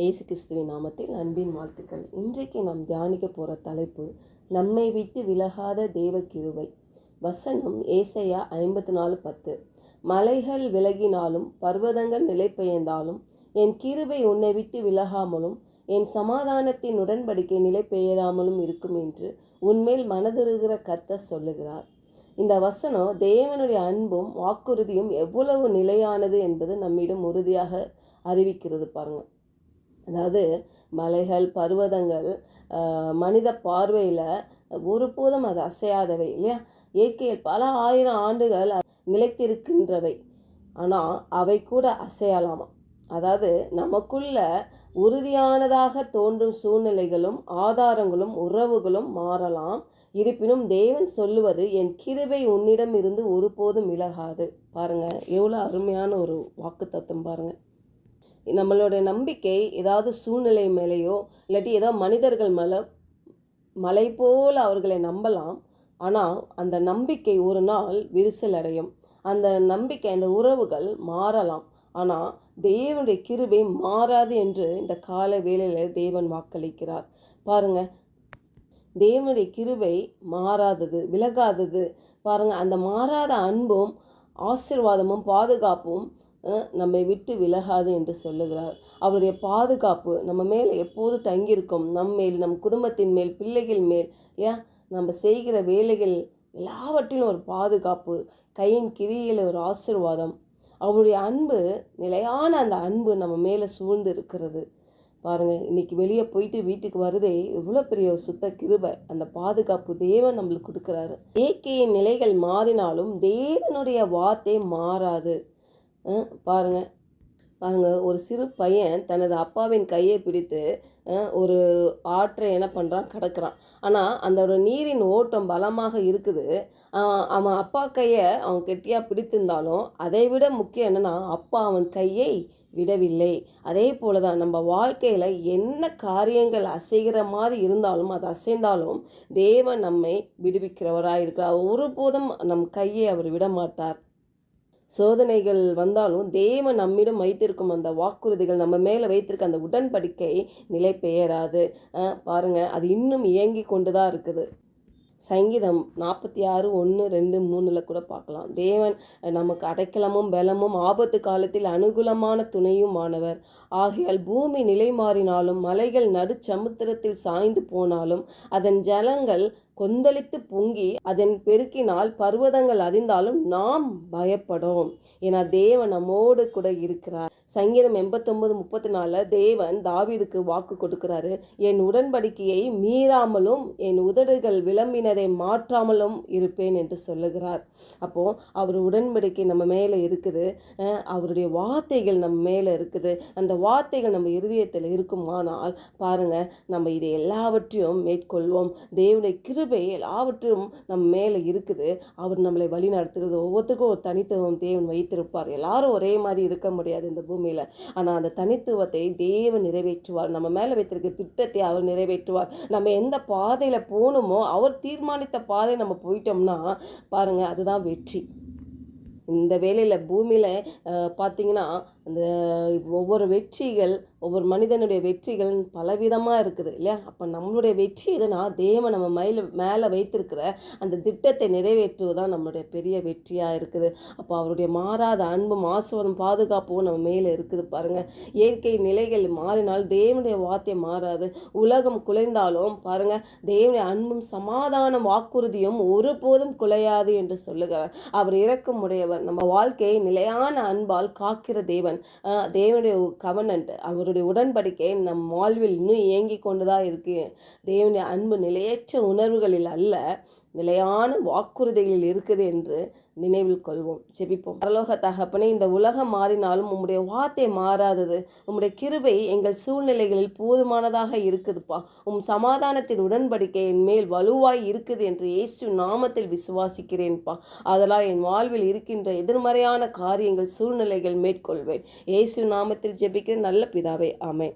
இயேசு கிறிஸ்துவின் நாமத்தில் அன்பின் வாழ்த்துக்கள். இன்றைக்கு நாம் தியானிக்க போகிற தலைப்பு நம்மை விட்டு விலகாத தேவ கிருவை வசனம் ஏசையா ஐம்பத்தி நாலு பத்து. மலைகள் விலகினாலும் பர்வதங்கள் நிலை பெயர்ந்தாலும் என் கிருவை உன்னை விட்டு விலகாமலும் என் சமாதானத்தின் உடன்படிக்கை நிலை பெயராமலும் இருக்கும் என்று உன்மேல் மனதுருகிற கத்த சொல்லுகிறார். இந்த வசனம் தேவனுடைய அன்பும் வாக்குறுதியும் எவ்வளவு நிலையானது என்பது நம்மிடம் உறுதியாக அறிவிக்கிறது பாருங்கள் அதாவது மலைகள் பர்வதங்கள் மனித பார்வையில் ஒருபோதும் அது அசையாதவை இல்லையா? இயற்கையில் பல ஆயிரம் ஆண்டுகள் நிலைத்திருக்கின்றவை. ஆனால் அவை கூட அசையலாமா? அதாவது நமக்குள்ள உறுதியானதாக தோன்றும் சூழ்நிலைகளும் ஆதாரங்களும் உறவுகளும் மாறலாம். இருப்பினும் தேவன் சொல்லுவது என் கிருபை உன்னிடம் இருந்து ஒருபோதும் விலகாது. பாருங்கள் எவ்வளோ அருமையான ஒரு வாக்குத்தத்தம் பாருங்கள் நம்மளுடைய நம்பிக்கை ஏதாவது சூழ்நிலை மேலேயோ இல்லாட்டி ஏதோ மனிதர்கள் மேலே மலை போல் அவர்களை நம்பலாம். ஆனால் அந்த நம்பிக்கை ஒரு நாள் விரிசல் அடையும். அந்த நம்பிக்கை அந்த உறவுகள் மாறலாம். ஆனால் தேவனுடைய கிருபை மாறாது என்று இந்த கால வேளையில் தேவன் வாக்களிக்கிறார். பாருங்கள் தேவனுடைய கிருபை மாறாதது விலகாதது. பாருங்கள் அந்த மாறாத அன்பும் ஆசீர்வாதமும் பாதுகாப்பும் நம்மை விட்டு விலகாது என்று சொல்லுகிறார். அவருடைய பாதுகாப்பு நம்ம மேலே எப்போது தங்கியிருக்கும்? நம் மேல் நம் குடும்பத்தின் மேல் பிள்ளைகள் மேல் ஏன் நம்ம செய்கிற வேலைகள் எல்லாவற்றிலும் ஒரு பாதுகாப்பு கையின் கிரியில் ஒரு ஆசீர்வாதம். அவருடைய அன்பு நிலையான அந்த அன்பு நம்ம மேலே சூழ்ந்து இருக்கிறது. பாருங்கள் இன்றைக்கி வெளியே போயிட்டு வீட்டுக்கு வருதே எவ்வளோ பெரிய ஒரு சுத்த கிருபை அந்த பாதுகாப்பு தேவன் நம்மளுக்கு கொடுக்குறாரு. இயற்கையின் நிலைகள் மாறினாலும் தேவனுடைய வார்த்தை மாறாது. பாருங்கள் பாருங்கள் ஒரு சிறு பையன் தனது அப்பாவின் கையை பிடித்து ஒரு ஆற்றை என்ன பண்ணுறான் கடக்கிறான். ஆனால் அந்த நீரின் ஓட்டம் பலமாக இருக்குது. அவன் அப்பா கையை அவன் கெட்டியாக பிடித்திருந்தாலும் அதை விட முக்கியம் என்னன்னா அப்பா அவன் கையை விடவில்லை. அதே போல தான் நம்ம வாழ்க்கையில் என்ன காரியங்கள் அசைகிற மாதிரி இருந்தாலும் அது அசைந்தாலும் தேவன் நம்மை விடுவிக்கிறவராக இருக்கிறார் ஒருபோதும் நம் கையை அவர் விட மாட்டார் சோதனைகள் வந்தாலும் தேவன் நம்மிடம் வைத்திருக்கும் அந்த வாக்குறுதிகள் நம்ம மேலே வைத்திருக்க அந்த உடன்படிக்கை நிலை பெயராது. பாருங்கள் பாருங்க அது இன்னும் இயங்கி கொண்டு தான் இருக்குது. சங்கீதம் நாற்பத்தி ஆறு ஒன்று ரெண்டு மூணில் கூட பார்க்கலாம். தேவன் நமக்கு அடைக்கலமும் பலமும் ஆபத்து காலத்தில் அனுகூலமான துணையும் ஆனவர் ஆகையால் பூமி நிலை மாறினாலும் மலைகள் நடுச்சமுத்திரத்தில் சாய்ந்து போனாலும் அதன் ஜலங்கள் கொந்தளித்து பொங்கி அதன் பெருக்கினால் பர்வதங்கள் அதிர்ந்தாலும் நாம் பயப்படும். ஏன்னா தேவன் நம்மோடு கூட இருக்கிறார். சங்கீதம் எண்பத்தொம்பது முப்பத்தி நாலில் தேவன் தாவீதுக்கு வாக்கு கொடுக்கிறாரு. என் உடன்படிக்கையை மீறாமலும் என் உதடுகள் விளம்பினதை மாற்றாமலும் இருப்பேன் என்று சொல்லுகிறார். அப்போது அவர் உடன்படிக்கை நம்ம மேலே இருக்குது. அவருடைய வார்த்தைகள் நம்ம மேலே இருக்குது. அந்த வார்த்தைகள் நம்ம இருதயத்தில் இருக்குமானால் பாருங்க நம்ம இதை எல்லாவற்றையும் மேற்கொள்வோம். தேவனுடைய கிருபை எல்லாவற்றையும் நம்ம மேலே இருக்குது. அவர் நம்மளை வழி நடத்துகிறது. ஒவ்வொருத்தருக்கும் ஒரு தனித்துவம் தேவன் வைத்திருப்பார். எல்லாரும் ஒரே மாதிரி இருக்க முடியாது. இந்த பூமியில். ஆனால் அந்த தனித்துவத்தை தேவன் நிறைவேற்றுவார். நம்ம மேலே வைத்திருக்க திட்டத்தை அவர் நிறைவேற்றுவார். நம்ம எந்த பாதையில் போகணுமோ அவர் தீர்மானித்த பாதை நம்ம போயிட்டோம்னா பாருங்க அதுதான் வெற்றி. இந்த வேலையில் பூமியில் பார்த்தீங்கன்னா அந்த ஒவ்வொரு வெற்றிகள் ஒவ்வொரு மனிதனுடைய வெற்றிகள் பலவிதமாக இருக்குது இல்லையா? அப்போ நம்மளுடைய வெற்றி எதுனா தேவன் நம்ம மயில மேலே வைத்திருக்கிற அந்த திட்டத்தை நிறைவேற்றுவதுதான் நம்மளுடைய பெரிய வெற்றியாக இருக்குது. அப்போ அவருடைய மாறாத அன்பும் ஆசுவரம் பாதுகாப்பும் நம்ம மேலே இருக்குது பாருங்கள் இயற்கை நிலைகள் மாறினால் தேவனுடைய வார்த்தை மாறாது. உலகம் குலைந்தாலும் பாருங்கள் தேவனுடைய அன்பும் சமாதானம் வாக்குறுதியும் ஒருபோதும் குலையாது என்று சொல்லுகிறார். அவர் இறக்கம் உடையவர். நம்ம வாழ்க்கையை நிலையான அன்பால் காக்கிற தேவன். தேவன் தேவனுடைய கவனன்ட் அவருடைய உடன்படிக்கை நம் வாழ்வில் இன்னும் இயங்கி கொண்டுதான் இருக்கு. தேவனுடைய அன்பு நிலையற்ற உணர்வுகளில் அல்ல. நிலையான வாக்குறுதிகளில் இருக்குது என்று நினைவில் கொள்வோம். ஜெபிப்போம். பரலோக தகப்பனே இந்த உலகம் மாறினாலும் உம்முடைய வார்த்தை மாறாதது. உம்முடைய கிருபை எங்கள் சூழ்நிலைகளில் போதுமானதாக இருக்குதுப்பா. உம் சமாதானத்தின் உடன்படிக்கை என் மேல் வலுவாய் இருக்குது என்று இயேசு நாமத்தில் விசுவாசிக்கிறேன்ப்பா அதெல்லாம் என் வாழ்வில் இருக்கின்ற எதிர்மறையான காரியங்கள் சூழ்நிலைகள் மேற்கொள்வேன். இயேசு நாமத்தில் ஜெபிக்கிற நல்ல பிதாவை ஆமை